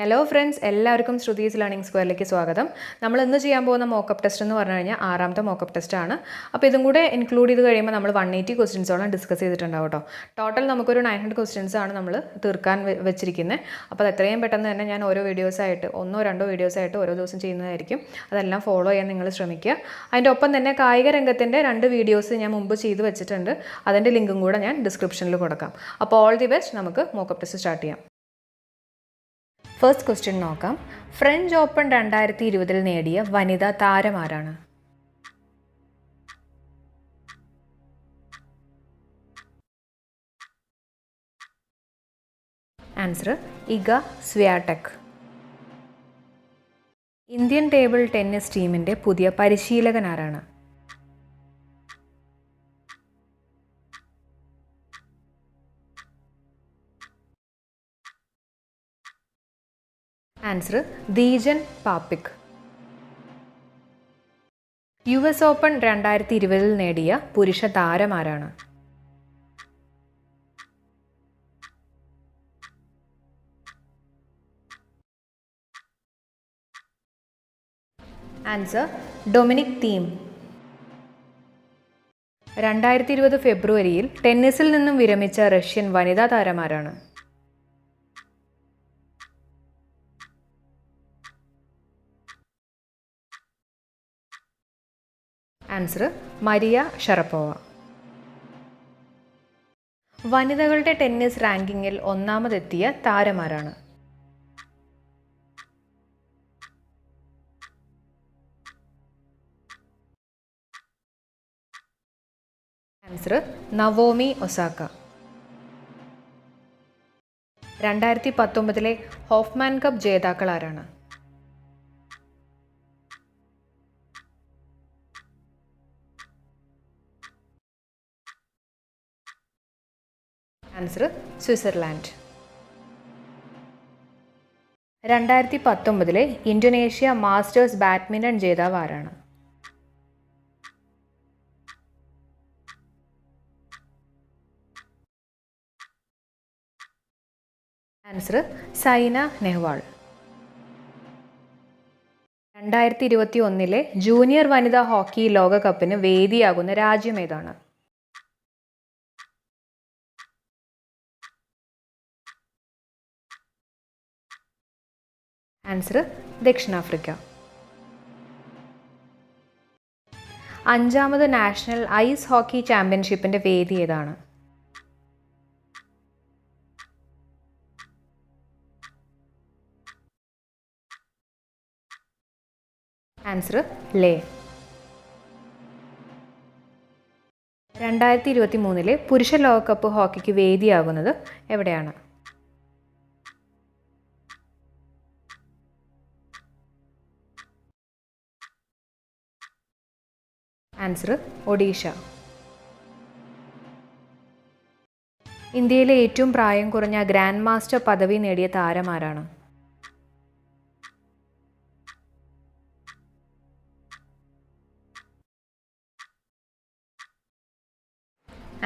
Hello friends എല്ലാവർക്കും Shruthi's learning സ്ക്വയറിലേക്ക് സ്വാഗതം. നമ്മൾ ഇന്ന് ചെയ്യാൻ പോകുന്ന മോക്കപ്പ് ടെസ്റ്റ് എന്ന് പറഞ്ഞു കഴിഞ്ഞാൽ ആറാമത്തെ മോക്കപ്പ് ടെസ്റ്റ് ആണ്. അപ്പോൾ ഇതും കൂടെ ഇൻക്ലൂഡ് ചെയ്ത് കഴിയുമ്പോൾ നമ്മൾ വൺ എയ്റ്റി ക്വസ്റ്റ്യൻസോളം ഡിസ്കസ് ചെയ്തിട്ടുണ്ടാവും കേട്ടോ. ടോട്ടൽ നമുക്കൊരു നയൻ ഹൺഡ്രഡ് ക്വസ്റ്റ്യൻസ് ആണ് നമ്മൾ തീർക്കാൻ വെച്ചിരിക്കുന്നത് അപ്പോൾ അത് എത്രയും പെട്ടെന്ന് തന്നെ ഞാൻ ഓരോ വീഡിയോസായിട്ട് ഒന്നോ രണ്ടോ വീഡിയോസായിട്ട് ഓരോ ദിവസം ചെയ്യുന്നതായിരിക്കും. അതെല്ലാം ഫോളോ ചെയ്യാൻ നിങ്ങൾ ശ്രമിക്കുക. അതിന്റെ ഒപ്പം തന്നെ കായിക രംഗത്തിന്റെ രണ്ട് വീഡിയോസ് ഞാൻ മുമ്പ് ചെയ്ത് വെച്ചിട്ടുണ്ട്. അതിന്റെ ലിങ്കും കൂടെ ഞാൻ ഡിസ്ക്രിപ്ഷനിൽ കൊടുക്കാം. അപ്പോൾ ഓൾ ദി ബെസ്റ്റ് നമുക്ക് മോക്കപ്പ് ടെസ്റ്റ് സ്റ്റാർട്ട് ചെയ്യാം. ഫസ്റ്റ് ക്വസ്റ്റ്യൻ നോക്കാം. ഫ്രഞ്ച് ഓപ്പൺ രണ്ടായിരത്തി ഇരുപതിൽ നേടിയ വനിതാ താരമാരാണ് answer Iga Swiatek Indian table tennis ടീമിന്റെ പുതിയ പരിശീലകൻ answer Dejan Papic U S open രണ്ടായിരത്തി ഇരുപതിൽ നേടിയ പുരുഷ താരമാരാണ് ആൻസർ ഡൊമിനിക് തീം രണ്ടായിരത്തി ഇരുപത് ഫെബ്രുവരിയിൽ ടെന്നീസിൽ നിന്നും വിരമിച്ച റഷ്യൻ വനിതാ താരമാരാണ് ആൻസർ മരിയ ഷറപ്പോവ. വനിതകളുടെ ടെന്നീസ് റാങ്കിങ്ങിൽ ഒന്നാമതെത്തിയ താരമാരാണ്. Answer Naomi Osaka. രണ്ടായിരത്തി പത്തൊമ്പതിലെ ഹോഫ്മാൻ കപ്പ് ജേതാക്കൾ ആരാണ്? Answer Switzerland. രണ്ടായിരത്തി പത്തൊമ്പതിലെ ഇന്തോനേഷ്യ മാസ്റ്റേഴ്സ് ബാഡ്മിന്റൺ ജേതാവ് ആരാണ്? ആൻസർ സൈന നെഹ്വാൾ. രണ്ടായിരത്തി ഇരുപത്തി ഒന്നിലെ ജൂനിയർ വനിതാ ഹോക്കി ലോകകപ്പിന് വേദിയാകുന്ന രാജ്യം ഏതാണ്? ആൻസർ ദക്ഷിണാഫ്രിക്ക. അഞ്ചാമത് നാഷണൽ ഐസ് ഹോക്കി ചാമ്പ്യൻഷിപ്പിന്റെ വേദി ഏതാണ്? ആൻസർ ലേ. രണ്ടായിരത്തി ഇരുപത്തി മൂന്നിലെ പുരുഷ ലോകകപ്പ് ഹോക്കിക്ക് വേദിയാകുന്നത് എവിടെയാണ്? ആൻസർ ഒഡീഷ. ഇന്ത്യയിലെ ഏറ്റവും പ്രായം കുറഞ്ഞ ഗ്രാൻഡ് മാസ്റ്റർ പദവി നേടിയ താരമാരാണ്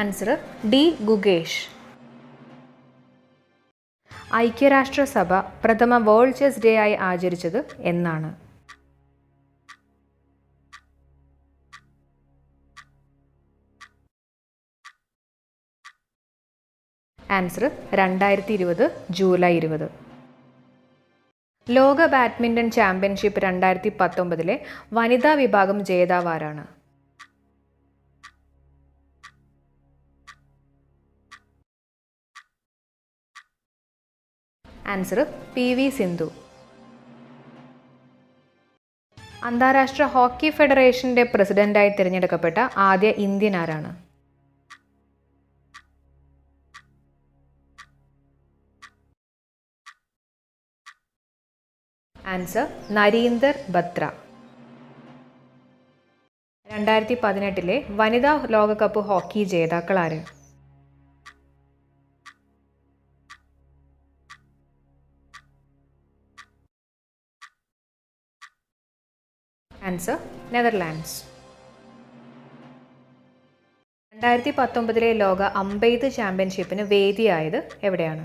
ആൻസർ ഡി ഗുഗേഷ്. ഐക്യരാഷ്ട്രസഭ പ്രഥമ വേൾഡ് ചെസ് ഡേ ആയി ആചരിച്ചത് എന്നാണ്. ആൻസർ രണ്ടായിരത്തി ഇരുപത് ജൂലൈ ഇരുപത്. ലോക ബാഡ്മിന്റൺ ചാമ്പ്യൻഷിപ്പ് രണ്ടായിരത്തി പത്തൊമ്പതിലെ വനിതാ വിഭാഗം ജേതാവാരാണ് ആൻസർ പി വി സിന്ധു. അന്താരാഷ്ട്ര ഹോക്കി ഫെഡറേഷന്റെ പ്രസിഡന്റായി തിരഞ്ഞെടുക്കപ്പെട്ട ആദ്യ ഇന്ത്യൻ ആരാണ്? ആൻസർ നരീന്ദർ ബത്ര രണ്ടായിരത്തി പതിനെട്ടിലെ വനിതാ ലോകകപ്പ് ഹോക്കി ജേതാക്കൾ ആര്? ആൻസർ നെതർലാൻഡ്സ് രണ്ടായിരത്തി പത്തൊമ്പതിലെ ലോക അമ്പെയ്ത്ത് ചാമ്പ്യൻഷിപ്പിന് വേദിയായത് എവിടെയാണ്?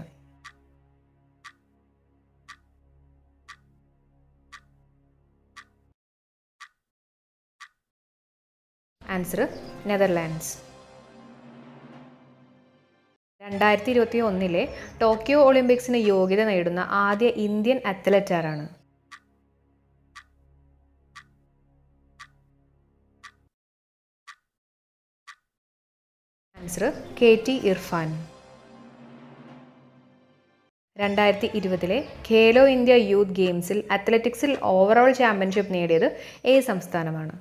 ആൻസർ നെതർലാൻഡ്സ് രണ്ടായിരത്തി ഇരുപത്തി ഒന്നിലെ ടോക്കിയോ ഒളിമ്പിക്സിന് യോഗ്യത നേടുന്ന ആദ്യ ഇന്ത്യൻ അത്ലറ്റ് ആരാണ്? ആൻസർ കെ ടി ഇർഫാൻ രണ്ടായിരത്തി ഇരുപതിലെ ഖേലോ ഇന്ത്യ യൂത്ത് ഗെയിംസിൽ അത്ലറ്റിക്സിൽ ഓവറോൾ ചാമ്പ്യൻഷിപ്പ് നേടിയത് ഏ സംസ്ഥാനമാണ്?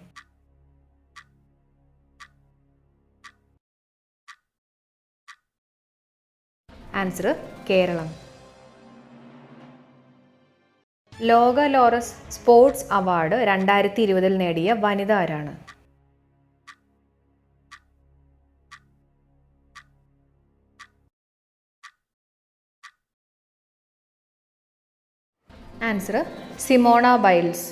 ആൻസർ കേരളം. ലോക ലോറസ് സ്പോർട്സ് അവാർഡ് രണ്ടായിരത്തി ഇരുപതിൽ നേടിയ വനിത ആരാണ്? Answer Simone Biles.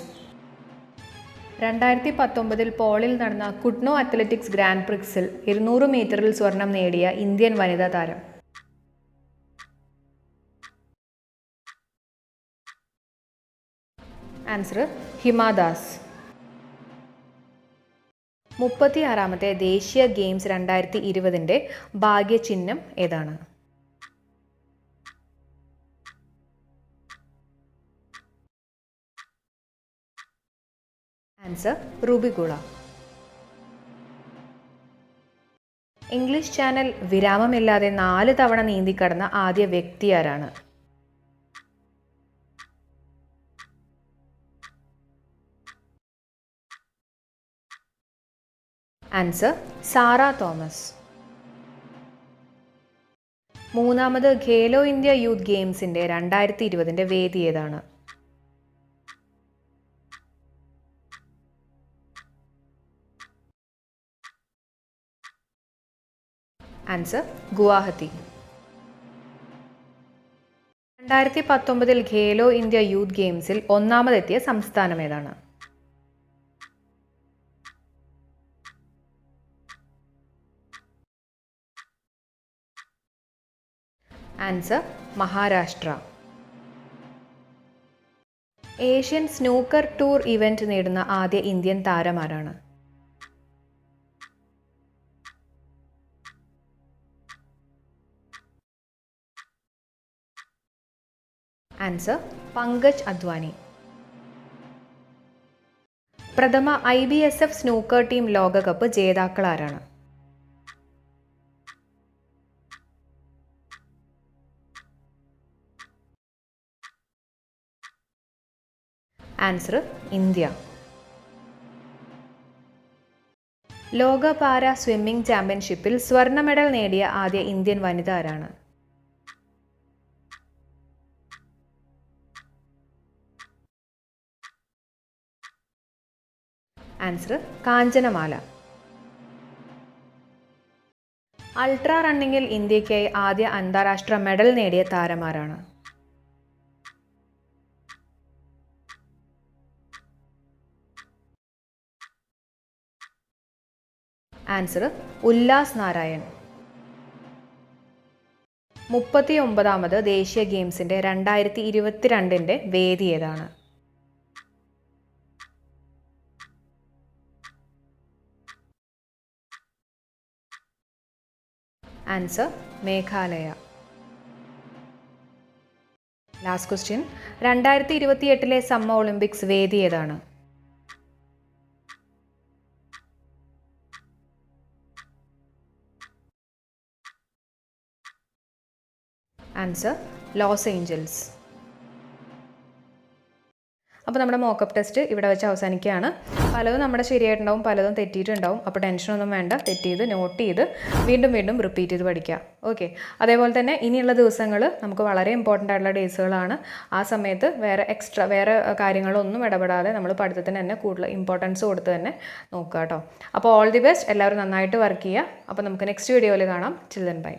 രണ്ടായിരത്തി പത്തൊമ്പതിൽ പോളിൽ നടന്ന കുഡ്നോ അത്ലറ്റിക്സ് ഗ്രാൻഡ് പ്രിക്സിൽ ഇരുന്നൂറ് മീറ്ററിൽ സ്വർണം നേടിയ ഇന്ത്യൻ വനിതാ താരം. ആൻസർ ഹിമാദാസ് മുപ്പത്തി ആറാമത്തെ ദേശീയ ഗെയിംസ് രണ്ടായിരത്തി ഇരുപതിന്റെ ഭാഗ്യചിഹ്നം ഏതാണ്? ആൻസർ റൂബിഗുള ഇംഗ്ലീഷ് ചാനൽ വിരാമമില്ലാതെ നാല് തവണ നീന്തിക്കടന്ന ആദ്യ വ്യക്തി ആരാണ് ആൻസർ സാറ തോമസ്. മൂന്നാമത് ഖേലോ ഇന്ത്യ യൂത്ത് ഗെയിംസിന്റെ രണ്ടായിരത്തി ഇരുപതിന്റെ വേദി ഏതാണ്? ആൻസർ ഗുവാഹത്തി. രണ്ടായിരത്തി പത്തൊമ്പതിൽ ഖേലോ ഇന്ത്യ യൂത്ത് ഗെയിംസിൽ ഒന്നാമതെത്തിയ സംസ്ഥാനം ഏതാണ്? Answer Maharashtra. Asian snooker tour event നേടുന്ന ആദ്യ ഇന്ത്യൻ താരമാരാണ് ആൻസർ പങ്കജ് അദ്വാനി. പ്രഥമ I B S F snooker team ലോകകപ്പ് ജേതാക്കൾ ആൻസർ ഇന്ത്യ. ലോക പാര സ്വിമ്മിംഗ് ചാമ്പ്യൻഷിപ്പിൽ സ്വർണ മെഡൽ നേടിയ ആദ്യ ഇന്ത്യൻ വനിത ആരാണ് ആൻസർ കാഞ്ചനമാല. അൾട്രാ റണ്ണിങ്ങിൽ ഇന്ത്യയ്ക്കായി ആദ്യ അന്താരാഷ്ട്ര മെഡൽ നേടിയ താരമാരാണ്? ആൻസർ ഉല്ലാസ് നാരായൺ. മുപ്പത്തി ഒമ്പതാമത് ദേശീയ ഗെയിംസിന്റെ രണ്ടായിരത്തി ഇരുപത്തിരണ്ടിന്റെ വേദി ഏതാണ്? ആൻസർ മേഘാലയ. ലാസ്റ്റ് ക്വസ്റ്റ്യൻ രണ്ടായിരത്തി ഇരുപത്തി എട്ടിലെ സമ്മർ ഒളിമ്പിക്സ് വേദി ഏതാണ്? Answer Los Angeles. അപ്പോൾ നമ്മുടെ മോക്കപ്പ് ടെസ്റ്റ് ഇവിടെ വെച്ച് അവസാനിക്കുകയാണ്. പലതും നമ്മുടെ ശരിയായിട്ടുണ്ടാവും പലതും തെറ്റിയിട്ടുണ്ടാവും. അപ്പോൾ ടെൻഷനൊന്നും വേണ്ട തെറ്റിയത് നോട്ട് ചെയ്ത് വീണ്ടും വീണ്ടും റിപ്പീറ്റ് ചെയ്ത് പഠിക്കുക. ഓക്കെ അതേപോലെ തന്നെ ഇനിയുള്ള ദിവസങ്ങൾ നമുക്ക് വളരെ ഇമ്പോർട്ടന്റ് ആയിട്ടുള്ള ഡേയ്സുകളാണ് ആ സമയത്ത് വേറെ എക്സ്ട്രാ വേറെ കാര്യങ്ങളൊന്നും ഇടപെടാതെ നമ്മൾ പഠിത്തത്തിന് തന്നെ കൂടുതൽ ഇമ്പോർട്ടൻസ് കൊടുത്ത് തന്നെ നോക്കുക കേട്ടോ. അപ്പോൾ ഓൾ ദി ബെസ്റ്റ് എല്ലാവരും നന്നായിട്ട് വർക്ക് ചെയ്യുക. അപ്പോൾ നമുക്ക് നെക്സ്റ്റ് വീഡിയോയിൽ കാണാം. Children by